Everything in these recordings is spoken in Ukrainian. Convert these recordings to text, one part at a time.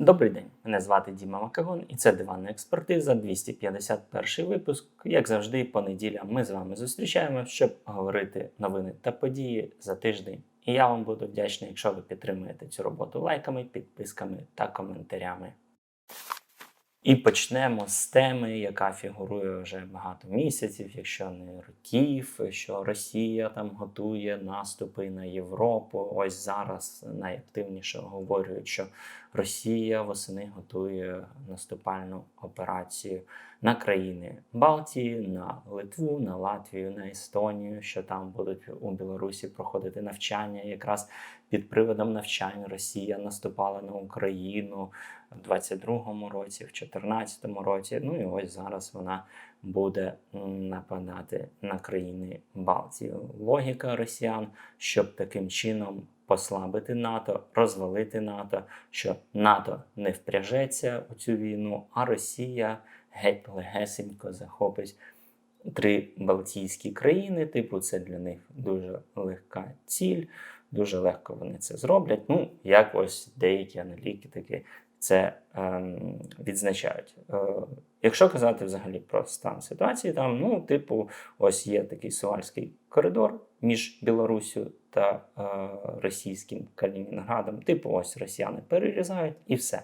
Добрий день, мене звати Діма Макагон, і це диванна експертиза, 251 випуск. Як завжди, по неділям ми з вами зустрічаємося, щоб говорити новини та події за тиждень. І я вам буду вдячний, якщо ви підтримуєте цю роботу лайками, підписками та коментарями. І почнемо з теми, яка фігурує вже багато місяців, якщо не років, що Росія там готує наступи на Європу. Ось зараз найактивніше говорять, що Росія восени готує наступальну операцію на країни Балтії, на Литву, на Латвію, на Естонію, що там будуть у Білорусі проходити навчання. Якраз під приводом навчань Росія наступала на Україну в 22-му році, в 14-му році. Ну і ось зараз вона буде нападати на країни Балтії. Логіка росіян, щоб таким чином послабити НАТО, розвалити НАТО, що НАТО не впряжеться у цю війну, а Росія геть легесенько захопить три Балтійські країни. Типу, це для них дуже легка ціль, дуже легко вони це зроблять. Ну, як ось деякі аналітики це ем, відзначають. Е, якщо казати взагалі про стан ситуації, там, ну, типу, ось є такий Сувальський коридор між Білоруссю та е, російським Калінінградом. Типу, ось росіяни перерізають і все.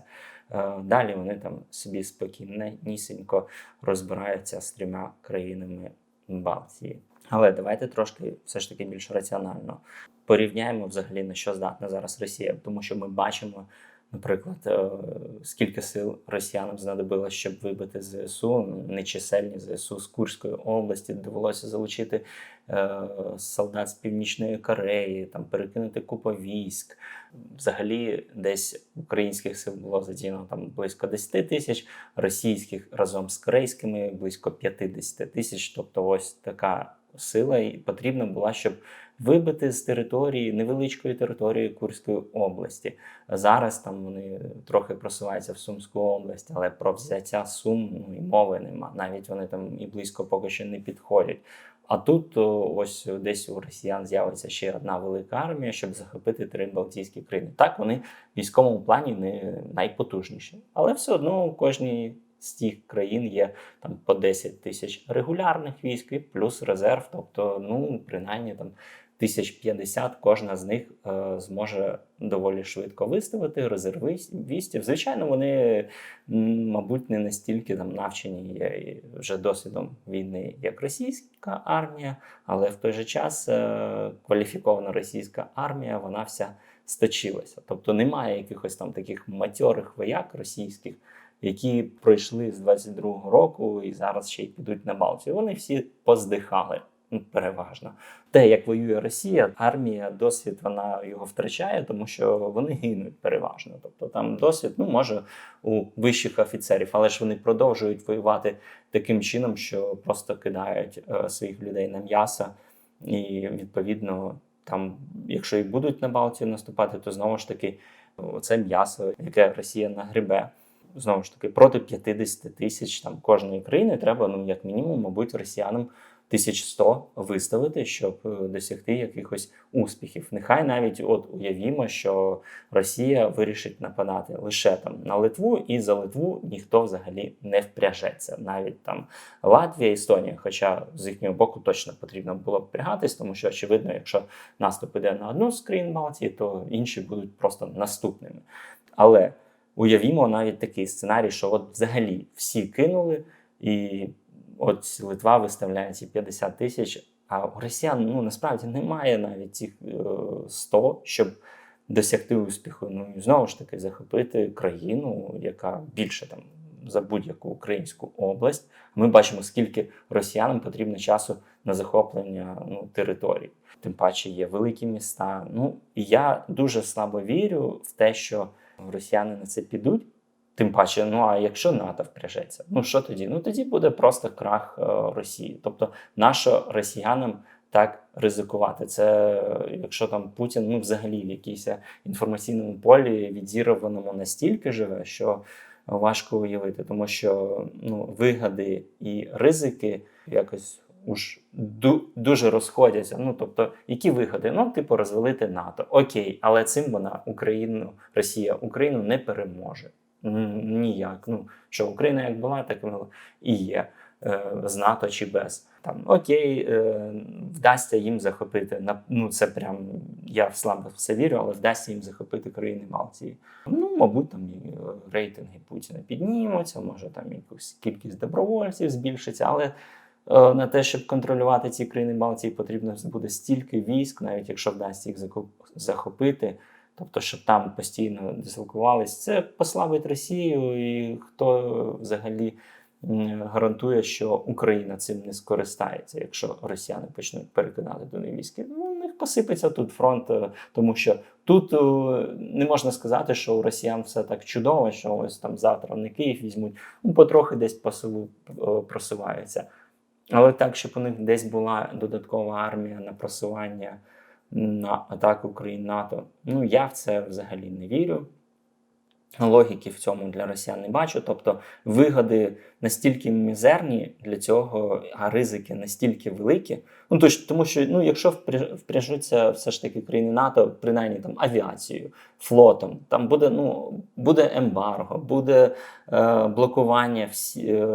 Е, далі вони там собі спокійнісінько розбираються з трьома країнами Балтії. Але давайте трошки все ж таки більш раціонально порівняємо взагалі на що здатна зараз Росія, тому що ми бачимо. Наприклад, е, скільки сил росіянам знадобилось, щоб вибити ЗСУ, нечисельні ЗСУ з Курської області, довелося залучити е, солдат з Північної Кореї, там перекинути купу військ. Взагалі, десь українських сил було задіяно там близько 10 тисяч, російських разом з корейськими близько 50 тисяч. Тобто, ось така сила і потрібна була, щоб вибити з території невеличкої території Курської області. Зараз там вони трохи просуваються в Сумську область, але про взяття Сум ну, і мови нема. Навіть вони там і близько поки що не підходять. А тут ось десь у росіян з'явиться ще одна велика армія, щоб захопити три Балтійські країни. Так вони в військовому плані не найпотужніші, але все одно у кожній з тих країн є там по 10 тисяч регулярних військ і плюс резерв, тобто, ну принаймні там. 1050 кожна з них е, зможе доволі швидко виставити резервістів. Звичайно, вони, мабуть, не настільки там навчені є вже досвідом війни, як російська армія, але в той же час е, кваліфікована російська армія, вона вся сточилася. Тобто немає якихось там таких матьорих вояк російських, які пройшли з 22-го року і зараз ще й підуть на Балтію. Вони всі поздихали. Ну, Переважно те, як воює Росія, армія досвід вона його втрачає, тому що вони гинуть переважно. Тобто там досвід, ну може у вищих офіцерів, але ж вони продовжують воювати таким чином, що просто кидають е, своїх людей на м'ясо, і відповідно, там, якщо і будуть на Балтію наступати, то знову ж таки це м'ясо, яке Росія нагребе. Знову ж таки, проти 50 тисяч там кожної країни треба, ну як мінімум, мабуть, росіянам 1100 виставити, щоб е, досягти якихось успіхів. Нехай навіть от уявімо, що Росія вирішить нападати лише там на Литву, і за Литву ніхто взагалі не впряжеться. Навіть там Латвія, Естонія, хоча з їхнього боку точно потрібно було б впрягатись, тому що очевидно, якщо наступ іде на одну з країн Балтії, то інші будуть просто наступними. Але уявімо навіть такий сценарій, що от взагалі всі кинули і. От Литва виставляє ці 50 тисяч, а у росіян ну насправді немає навіть цих 100, щоб досягти успіху. Ну і знову ж таки захопити країну, яка більше там за будь-яку українську область. Ми бачимо, скільки росіянам потрібно часу на захоплення ну, територій. Тим паче є великі міста. Ну і я дуже слабо вірю в те, що росіяни на це підуть. Тим паче, ну а якщо НАТО впряжеться, ну що тоді? Ну тоді буде просто крах е, Росії. Тобто, нащо росіянам так ризикувати? Це якщо там Путін ну взагалі в якійсь інформаційному полі відзірованому настільки живе, що важко уявити, тому що ну вигади і ризики якось уж дуже розходяться. Ну тобто, які вигоди? Ну, типу, розвалити НАТО. Окей, але цим вона Україну, Росія Україну не переможе. Ніяк. Ну, що Україна як була, так і є е, з НАТО чи без. Там окей, е, вдасться їм захопити. на- Ну це прям я в слабо в це вірю, але вдасться їм захопити країни Балтії. Ну, мабуть, там і е, рейтинги Путіна піднімуться, може там якусь кількість добровольців збільшиться, але. На те, щоб контролювати ці країни Балтії, потрібно буде стільки військ, навіть якщо вдасться їх захопити, тобто, щоб там постійно дислокувались, це послабить Росію, і хто взагалі гарантує, що Україна цим не скористається, якщо росіяни почнуть перекидати до них військи. Ну, у них посипеться тут фронт, е, тому що тут е, не можна сказати, що у росіян все так чудово, що ось там завтра вони Київ візьмуть, ну потрохи десь по селу е, просуваються. Але так, щоб у них десь була додаткова армія на просування на атаку країн НАТО, ну я в це взагалі не вірю. Логіки в цьому для росіян не бачу. Тобто вигоди настільки мізерні для цього, а ризики настільки великі. Ну тож, тому що ну, якщо впряж- впряжуться все ж таки країни НАТО, принаймні там авіацією, флотом, там буде ну буде ембарго, буде е, блокування всі, е,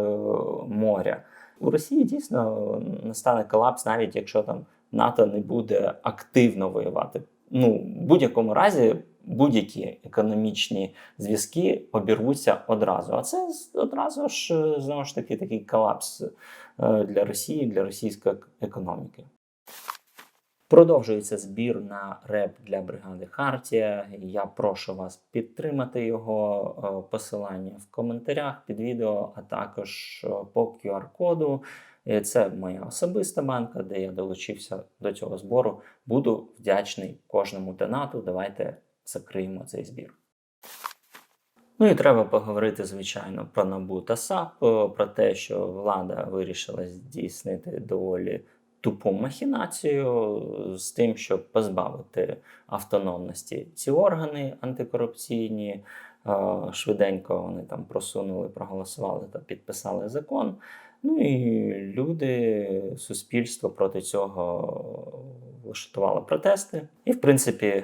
моря. У Росії дійсно настане колапс, навіть якщо там НАТО не буде активно воювати. Ну, в будь-якому разі будь-які економічні зв'язки обірвуться одразу. А це одразу ж е, знову ж таки такий колапс е, для Росії, для російської економіки. Продовжується збір на реп для бригади Хартія. Я прошу вас підтримати його е, посилання в коментарях під відео, а також по QR-коду. Це моя особиста банка, де я долучився до цього збору. Буду вдячний кожному донату. Давайте закриємо цей збір. Ну і треба поговорити, звичайно, про НАБУ та САП, е, про те, що влада вирішила здійснити доволі тупу махінацію з тим, щоб позбавити автономності ці органи антикорупційні. Е, Швиденько вони там просунули, проголосували та підписали закон. Ну і люди, суспільство проти цього влаштувало протести. І, в принципі,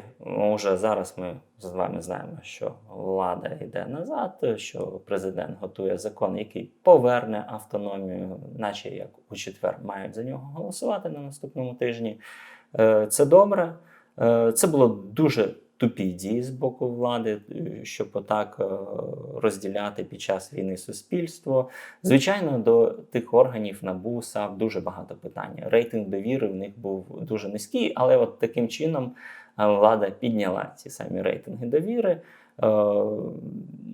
вже зараз ми з вами знаємо, що влада йде назад, що президент готує закон, який поверне автономію, наче як у четвер мають за нього голосувати на наступному тижні. Е, Це добре. Е, Це було дуже тупі дії з боку влади, е, щоб отак е, розділяти під час війни суспільство. Звичайно, до тих органів НАБУ САП дуже багато питань. Рейтинг довіри в них був дуже низький, але от таким чином е, влада підняла ці самі рейтинги довіри.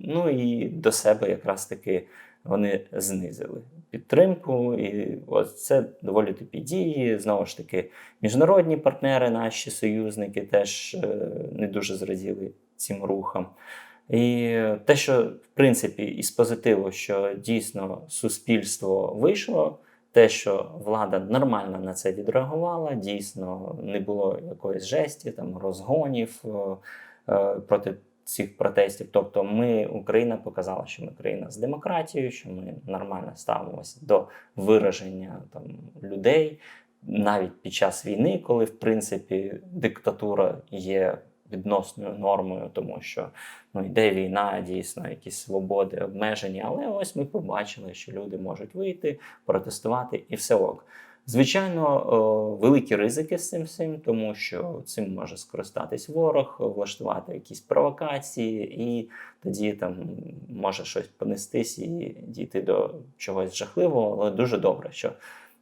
Ну і до себе якраз таки вони знизили підтримку. І ось це доволі тупі дії. Знову ж таки, міжнародні партнери, наші союзники теж е, не дуже зраділи цим рухам. І те, що в принципі із позитиву, що дійсно суспільство вийшло, те, що влада нормально на це відреагувала, дійсно не було якоїсь жесті, там розгонів е, проти цих протестів. Тобто, ми, Україна, показала, що ми країна з демократією, що ми нормально ставимося до вираження там людей навіть під час війни, коли в принципі диктатура є відносною нормою, тому що ну, йде війна, дійсно, якісь свободи обмежені. Але ось ми побачили, що люди можуть вийти, протестувати і все ок. Звичайно, великі ризики з цим всім, тому що цим може скористатись ворог, влаштувати якісь провокації, і тоді там може щось понестись і дійти до чогось жахливого. Але дуже добре, що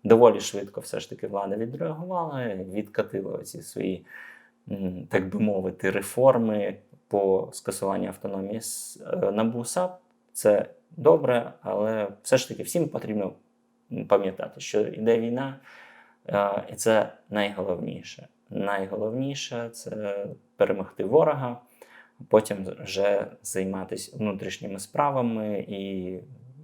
доволі швидко все ж таки влада відреагувала, відкатила ці свої, так би мовити, реформи по скасуванню автономії е, НАБУ САП. Це добре, але все ж таки всім потрібно пам'ятати, що йде війна, і це найголовніше. Найголовніше це перемогти ворога, потім вже займатися внутрішніми справами і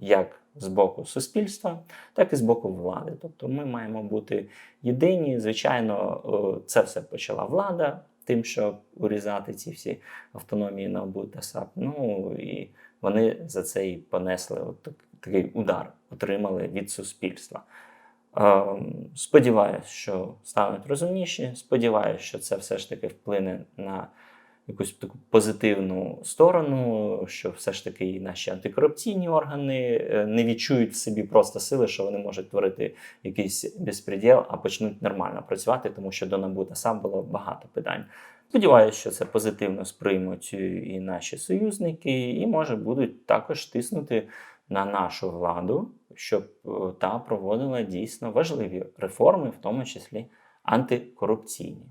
як з боку суспільства, так і з боку влади. Тобто ми маємо бути єдині. Звичайно, це все почала влада, тим, щоб урізати ці всі автономії на ОБУ та САП. Ну і вони за це і понесли от такий удар, отримали від суспільства. Ем, Сподіваюсь, що стануть розумніші. Сподіваюся, що це все ж таки вплине на якусь таку позитивну сторону, що все ж таки і наші антикорупційні органи е, не відчують в собі просто сили, що вони можуть творити якийсь безпреділ, а почнуть нормально працювати, тому що до НАБУ та сам було багато питань. Сподіваюся, що це позитивно сприймуть і наші союзники, і може будуть також тиснути на нашу владу, щоб е, та проводила дійсно важливі реформи, в тому числі антикорупційні.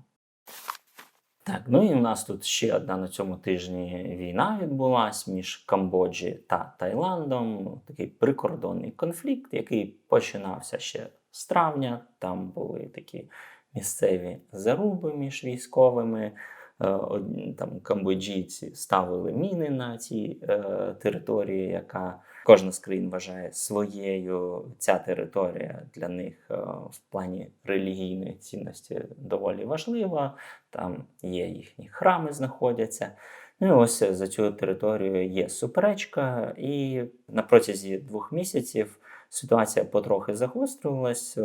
Так, ну і у нас тут ще одна на цьому тижні війна відбулась між Камбоджі та Таїландом. Такий прикордонний конфлікт, який починався ще з травня. Там були такі місцеві заруби між військовими. Е, Там камбоджійці ставили міни на цій е, території, яка кожна з країн вважає своєю. Ця територія для них е, в плані релігійної цінності доволі важлива. Там є їхні храми, знаходяться. Ну і ось за цю територію є суперечка, і на протязі двох місяців ситуація потрохи загострювалась,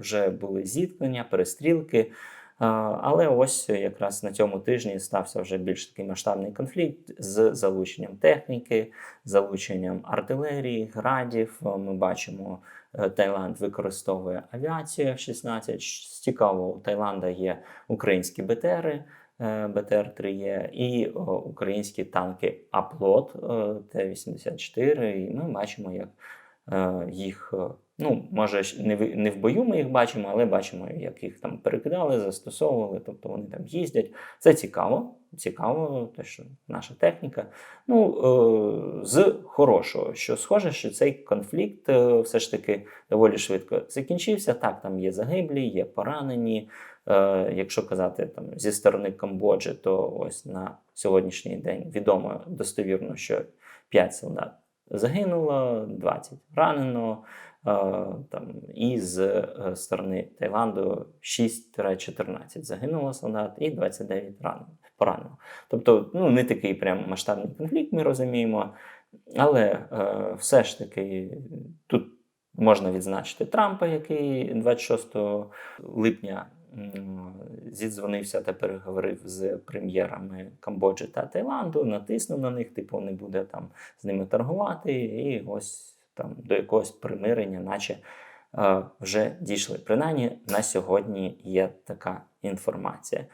вже були зіткнення, перестрілки. Але ось якраз на цьому тижні стався вже більш такий масштабний конфлікт з залученням техніки, залученням артилерії, градів. Ми бачимо, е, Таїланд використовує авіацію F-16. Ш- Цікаво, у Таїланда є українські БТРи. е, БТР-3Е і українські танки Аплот е, Т-84. І ми бачимо, як їх, ну, може, не в, бою ми їх бачимо, але бачимо, як їх там перекидали, застосовували, тобто вони там їздять. Це цікаво. Цікаво, те, що наша техніка. Ну, е, з хорошого, що схоже, що цей конфлікт е, все ж таки доволі швидко закінчився. Так, там є загиблі, є поранені. Е, якщо казати там зі сторони Камбоджі, то ось на сьогоднішній день відомо достовірно, що 5 солдат загинуло, 20 ранено. Е, там, і з е, сторони Таїланду 6-14 загинуло солдат і 29 ранено, поранено. Тобто, ну не такий прям масштабний конфлікт, ми розуміємо, але е, все ж таки тут можна відзначити Трампа, який 26 липня зідзвонився та переговорив з прем'єрами Камбоджі та Таїланду, натиснув на них, типу, не буде там з ними торгувати, і ось там до якогось примирення, наче е, вже дійшли. Принаймні на сьогодні є така інформація.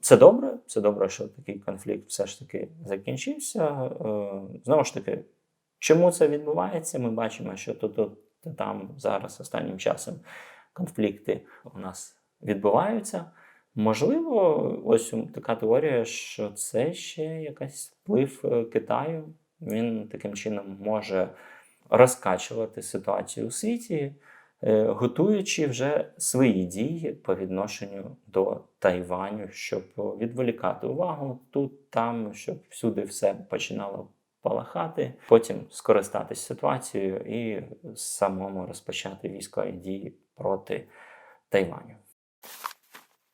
Це добре, це добре, що такий конфлікт все ж таки закінчився. Е, Знову ж таки, чому це відбувається? Ми бачимо, що тут, тут там зараз останнім часом конфлікти у нас відбуваються. Можливо, ось така теорія, що це ще якийсь вплив е, Китаю. Він таким чином може розкачувати ситуацію у світі, е, готуючи вже свої дії по відношенню до Тайваню, щоб відволікати увагу тут, там, щоб всюди все починало палахати, потім скористатись ситуацією і самому розпочати військові дії проти Тайваню.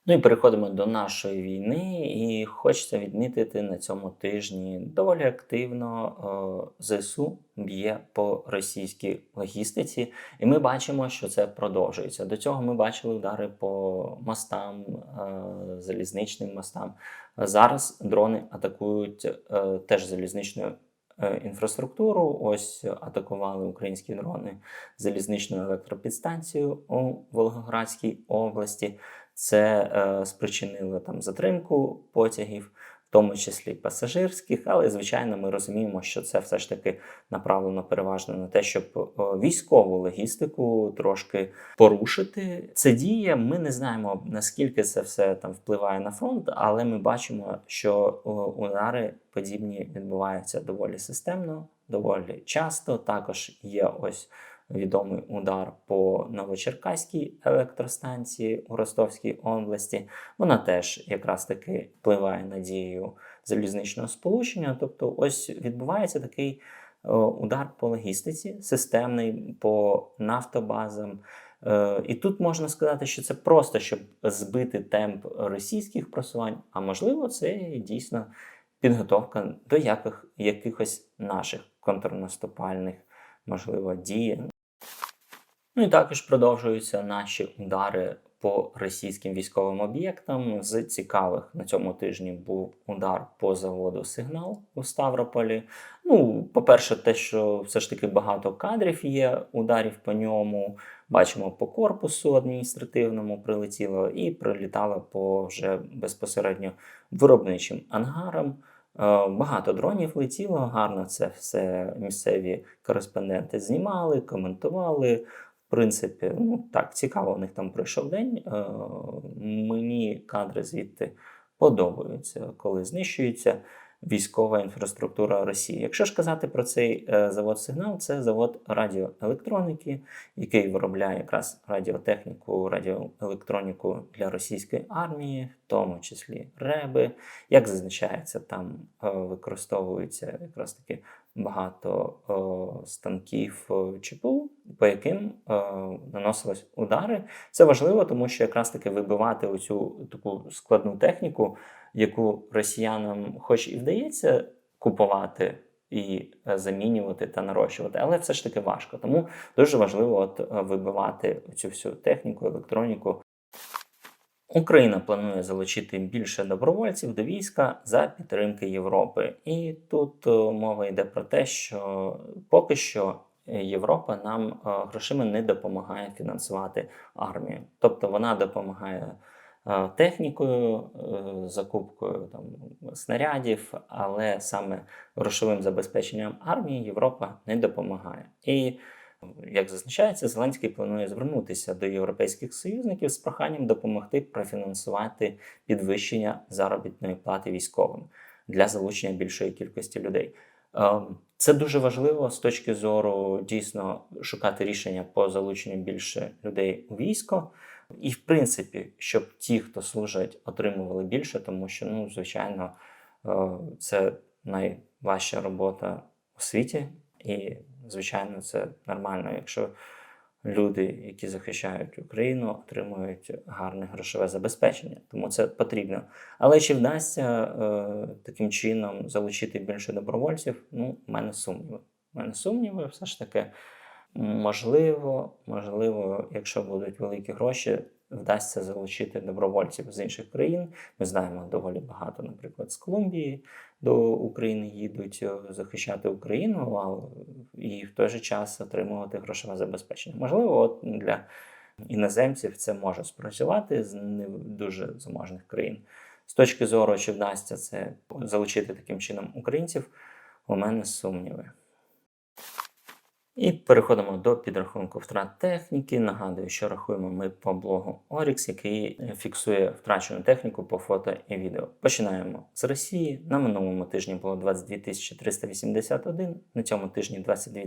Ну і переходимо до нашої війни, і хочеться відмітити на цьому тижні доволі активно ЗСУ б'є по російській логістиці, і ми бачимо, що це продовжується. До цього ми бачили удари по мостам, е, залізничним мостам. Зараз дрони атакують е, теж залізничну е, інфраструктуру. Ось атакували українські дрони залізничну електропідстанцію у Волгоградській області. Це е, спричинило там затримку потягів, в тому числі пасажирських. Але звичайно, ми розуміємо, що це все ж таки направлено переважно на те, щоб е, військову логістику трошки порушити. Це діє. Ми не знаємо наскільки це все там впливає на фронт, але ми бачимо, що е, удари подібні відбуваються доволі системно, доволі часто. Також є ось відомий удар по Новочеркаській електростанції у Ростовській області. Вона теж якраз таки впливає на дію залізничного сполучення. Тобто, ось відбувається такий е, удар по логістиці, системний по нафтобазам. Е, І тут можна сказати, що це просто щоб збити темп російських просувань, а можливо, це дійсно підготовка до яких, якихось наших контрнаступальних, можливо, дій. Ну і також продовжуються наші удари по російським військовим об'єктам. З цікавих на цьому тижні був удар по заводу Сигнал у Ставрополі. Ну, по-перше, те, що все ж таки багато кадрів є, ударів по ньому. Бачимо по корпусу адміністративному прилетіло і прилітало по вже безпосередньо виробничим ангарам. Е, Багато дронів летіло, гарно це все місцеві кореспонденти знімали, коментували. Принципі, ну так, цікаво, у них там пройшов день. Е, Мені кадри звідти подобаються, коли знищується військова інфраструктура Росії. Якщо ж казати про цей е, завод сигнал, це завод радіоелектроніки, який виробляє якраз радіотехніку, радіоелектроніку для російської армії, в тому числі реби. Як зазначається, там е, використовується якраз таки багато е, станків ЧПУ, по яким е, наносились удари. Це важливо, тому що якраз таки вибивати оцю таку складну техніку, яку росіянам, хоч і вдається купувати. І е, замінювати та нарощувати, але все ж таки важко. Тому дуже важливо от вибивати цю всю техніку, електроніку. Україна планує залучити більше добровольців до війська за підтримки Європи. І тут е, мова йде про те, що поки що е, Європа нам е, грошима не допомагає фінансувати армію. Тобто вона допомагає технікою, закупкою там, снарядів, але саме грошовим забезпеченням армії Європа не допомагає. І як зазначається, Зеленський планує звернутися до європейських союзників з проханням допомогти профінансувати підвищення заробітної плати військовим для залучення більшої кількості людей. Ем, Це дуже важливо з точки зору дійсно шукати рішення по залученню більше людей у військо. І, в принципі, щоб ті, хто служать, отримували більше, тому що, ну, звичайно, е, це найважча робота у світі, і, звичайно, це нормально, якщо люди, які захищають Україну, отримують гарне грошове забезпечення. Тому це потрібно. Але чи вдасться е, таким чином залучити більше добровольців? Ну, в мене сумніви. У мене сумніви, все ж таки. Можливо, можливо, якщо будуть великі гроші, вдасться залучити добровольців з інших країн. Ми знаємо доволі багато, наприклад, з Колумбії до України їдуть е, захищати Україну, а і в той же час отримувати грошове забезпечення. Можливо, от для іноземців це може спрацювати з не дуже заможних країн. З точки зору, чи вдасться це залучити таким чином українців, у мене сумніви. І переходимо до підрахунку втрат техніки. Нагадую, що рахуємо ми по блогу Orix, який е, фіксує втрачену техніку по фото і відео. Починаємо з Росії. На минулому тижні було 22 381, на цьому тижні 22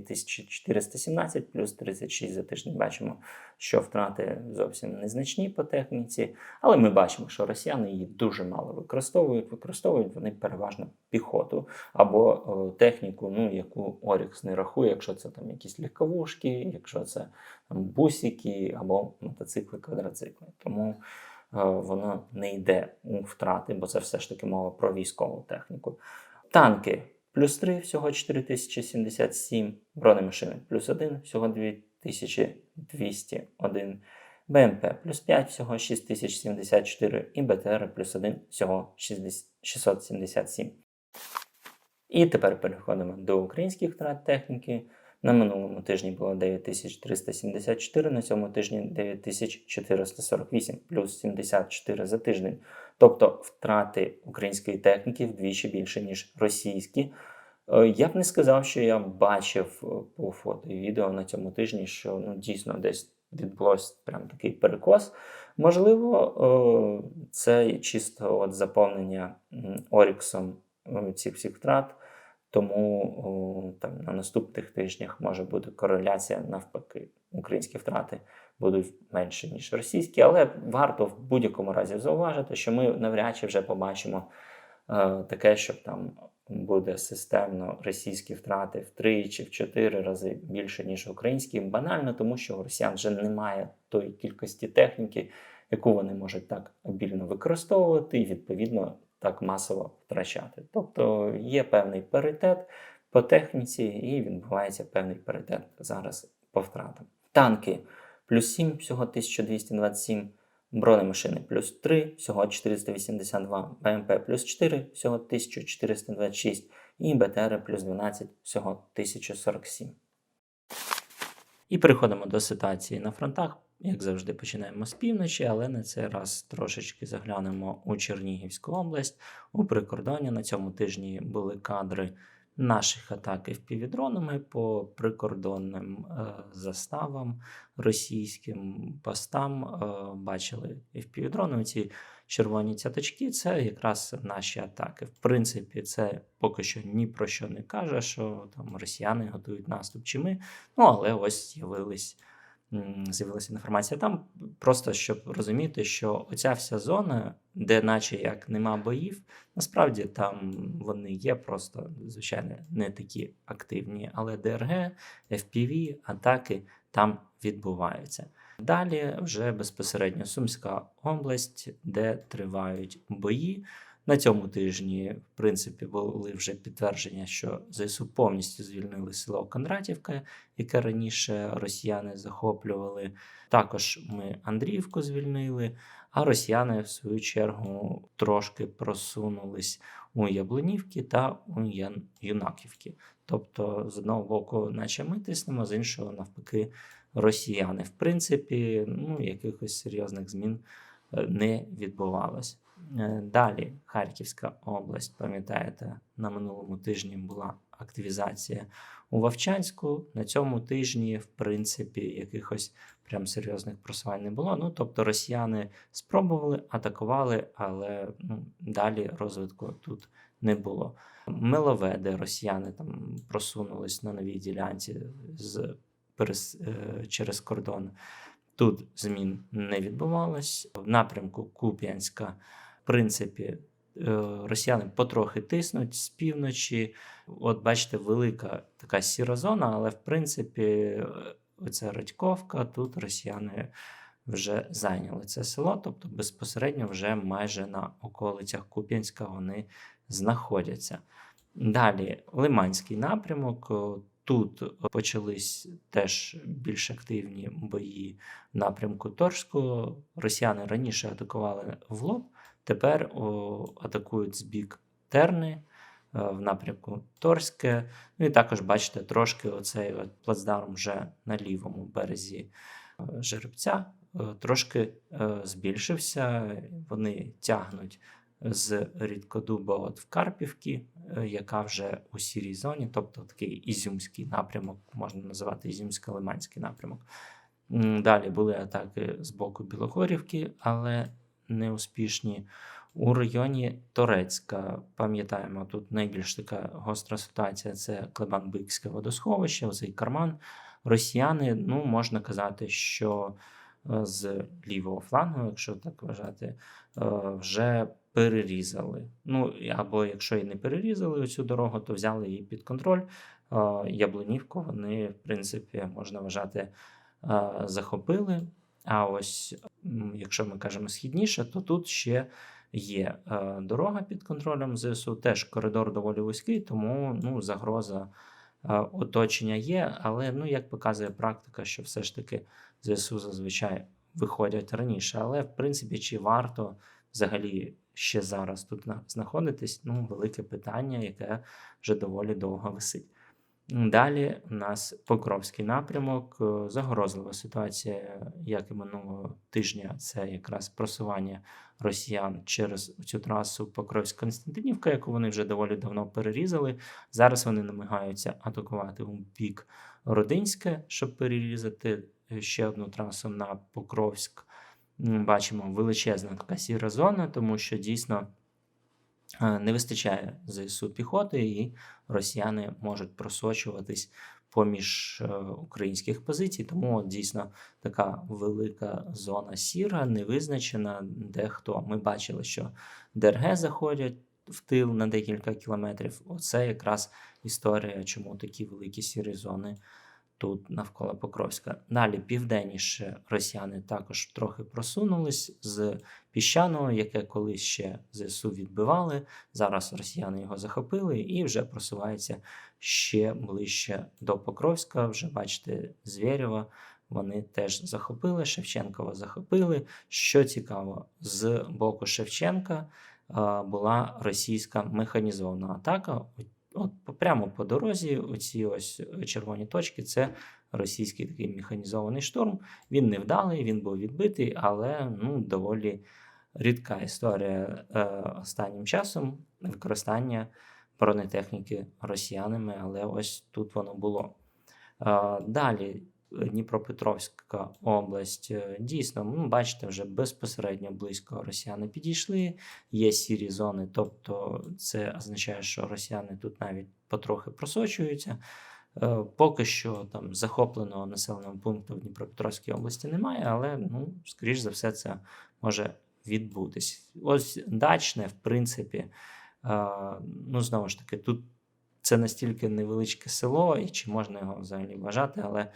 417, плюс 36 за тиждень. Бачимо, що втрати зовсім незначні по техніці, але ми бачимо, що росіяни її дуже мало використовують. Використовують вони переважно піхоту або о, техніку, ну яку Орікс не рахує, якщо це там якісь легковушки, якщо це там, бусики або мотоцикли, квадроцикли. Тому е, воно не йде у втрати, бо це все ж таки мова про військову техніку. Танки плюс 3, всього 4077, бронемашини плюс 1, всього 2201. БМП плюс 5, всього 6074 і БТР плюс 1, всього 60 677. І тепер переходимо до українських втрат техніки. На минулому тижні було 9374, на цьому тижні 9448, плюс 74 за тиждень. Тобто втрати української техніки вдвічі більше, ніж російські. Е, Я б не сказав, що я бачив е, по фото і відео на цьому тижні, що ну, дійсно десь відбулося прям такий перекос. Можливо, е, це чисто от заповнення Оріксом цих всіх втрат. Тому там на наступних тижнях може бути кореляція навпаки. Українські втрати будуть менші, ніж російські, але варто в будь-якому разі зауважити, що ми навряд чи вже побачимо е, таке, щоб там буде системно російські втрати в три чи в чотири рази більше, ніж українські. Банально, тому що у росіян вже немає тої кількості техніки, яку вони можуть так обільно використовувати, і відповідно так масово втрачати. Тобто є певний паритет по техніці, і відбувається певний паритет зараз по втратам. Танки плюс 7, всього 1227, бронемашини плюс 3, всього 482, БМП плюс 4, всього 1426 і БТР плюс 12, всього 1047. І переходимо до ситуації на фронтах. Як завжди, починаємо з півночі, але на цей раз трошечки заглянемо у Чернігівську область. У прикордонні на цьому тижні були кадри наших атак впівдронами по прикордонним е, заставам російським постам. Е, бачили впівдрони. Ці червоні цяточки це якраз наші атаки. В принципі, це поки що ні про що не каже, що там росіяни готують наступ чи ми. Ну але ось з'явились. З'явилася інформація там, просто щоб розуміти, що оця вся зона, де наче як нема боїв, насправді там вони є, просто, звичайно, не такі активні, але ДРГ, FPV, атаки там відбуваються. Далі вже безпосередньо Сумська область, де тривають бої. На цьому тижні, в принципі, були вже підтвердження, що ЗСУ повністю звільнили село Кондратівка, яке раніше росіяни захоплювали. Також ми Андріївку звільнили, а росіяни, в свою чергу, трошки просунулись у Яблунівки та у Юнаківки. Тобто, з одного боку, наче ми тиснемо, з іншого, навпаки, росіяни. В принципі, ну, якихось серйозних змін е, не відбувалось. Е, Далі Харківська область, пам'ятаєте, на минулому тижні була активізація у Вовчанську. На цьому тижні, в принципі, якихось прям серйозних просувань не було. Ну, тобто росіяни спробували, атакували, але ну, далі розвитку тут не було. Милове, де росіяни там просунулись на новій ділянці з перес, е, через кордон. Тут змін не відбувалось. В напрямку Куп'янська, принципі, е, росіяни потрохи тиснуть з півночі. От бачите, велика така сіра зона, але в принципі, оця Радьковка, тут росіяни вже зайняли це село, тобто безпосередньо вже майже на околицях Куп'янська вони знаходяться. Далі Лиманський напрямок. Тут почались теж більш активні бої в напрямку Торського. Росіяни раніше атакували в лоб, тепер о, атакують з бік Терни е, в напрямку Торське. Ну і також бачите, трошки оцей от плацдарм вже на лівому березі е, жеребця е, трошки е, збільшився. Вони тягнуть з рідкодуба от в Карпівки, е, яка вже у сірій зоні, тобто такий ізюмський напрямок, можна називати ізюмсько-лиманський напрямок. Далі були атаки з боку Білогорівки, але неуспішні. У районі Торецька, пам'ятаємо, тут найбільш така гостра ситуація це Клебан-Бикське водосховище, оцей карман. Росіяни, ну можна казати, що е, з лівого флангу, якщо так вважати, е, вже перерізали. Ну або якщо і не перерізали цю дорогу, то взяли її під контроль. Е, Яблунівку вони, в принципі, можна вважати, захопили. А ось якщо ми кажемо східніше, то тут ще є е, дорога під контролем ЗСУ. Теж коридор доволі вузький, тому ну, загроза е, оточення є. Але ну, як показує практика, що все ж таки ЗСУ зазвичай виходять раніше. Але в принципі, чи варто взагалі ще зараз тут знаходитись? Ну, велике питання, яке вже доволі довго висить. Далі у нас Покровський напрямок. Е, Загрозлива ситуація, як і минулого тижня, це якраз просування росіян через цю трасу Покровськ-Константинівка, яку вони вже доволі давно перерізали. Зараз вони намагаються атакувати у бік Родинське, щоб перерізати е, ще одну трасу на Покровськ. Бачимо величезна така сіра зона, тому що дійсно не вистачає ЗСУ піхоти, і росіяни можуть просочуватись поміж е, українських позицій. Тому дійсно така велика зона сіра, невизначена. Дехто ми бачили, що ДРГ заходять в тил на декілька кілометрів. Оце якраз історія, чому такі великі сірі зони тут навколо Покровська. Далі південніше росіяни також трохи просунулись з піщаного, яке колись ще ЗСУ відбивали. Зараз росіяни його захопили і вже просуваються ще ближче до Покровська. Вже бачите, Звєрєва вони теж захопили, Шевченкова захопили. Що цікаво, з боку Шевченка була російська механізована атака. От прямо по дорозі, оці ось червоні точки, це російський такий механізований штурм. Він невдалий, він був відбитий, але ну, доволі рідка історія е, останнім часом використання бронетехніки росіянами, але ось тут воно було. Е, Далі Дніпропетровська область. Е, Дійсно, ну, бачите, вже безпосередньо близько росіяни підійшли. Є сірі зони, тобто це означає, що росіяни тут навіть потрохи просочуються. Е, Поки що там захопленого населеного пункту в Дніпропетровській області немає, але ну, скоріш за все, це може відбутись. Ось дачне, в принципі, е, ну знову ж таки, тут це настільки невеличке село, і чи можна його взагалі вважати, але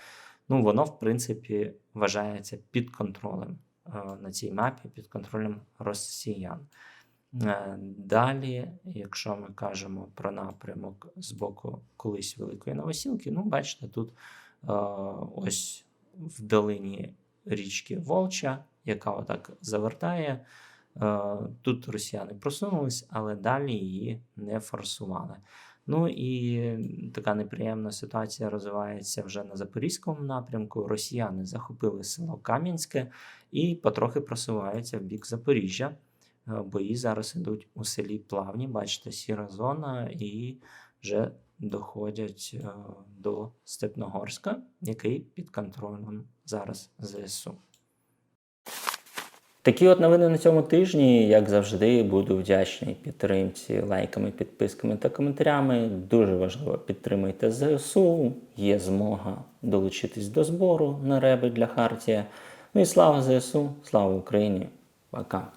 ну, воно, в принципі, вважається під контролем е, на цій мапі, під контролем росіян. Е, Далі, якщо ми кажемо про напрямок з боку колись Великої Новосілки, ну, бачите, тут е, ось в долині річки Волча, яка отак завертає. Тут росіяни просунулись, але далі її не форсували. Ну і така неприємна ситуація розвивається вже на запорізькому напрямку. Росіяни захопили село Кам'янське і потрохи просуваються в бік Запоріжжя. Е, Бої зараз ідуть у селі Плавні, бачите, сіра зона, і вже доходять е, до Степногорська, який під контролем зараз ЗСУ. Такі от новини на цьому тижні, як завжди, буду вдячний підтримці лайками, підписками та коментарями. Дуже важливо підтримайте ЗСУ. Є змога долучитись до збору на реби для Хартія. Ну і слава ЗСУ, слава Україні! Пока!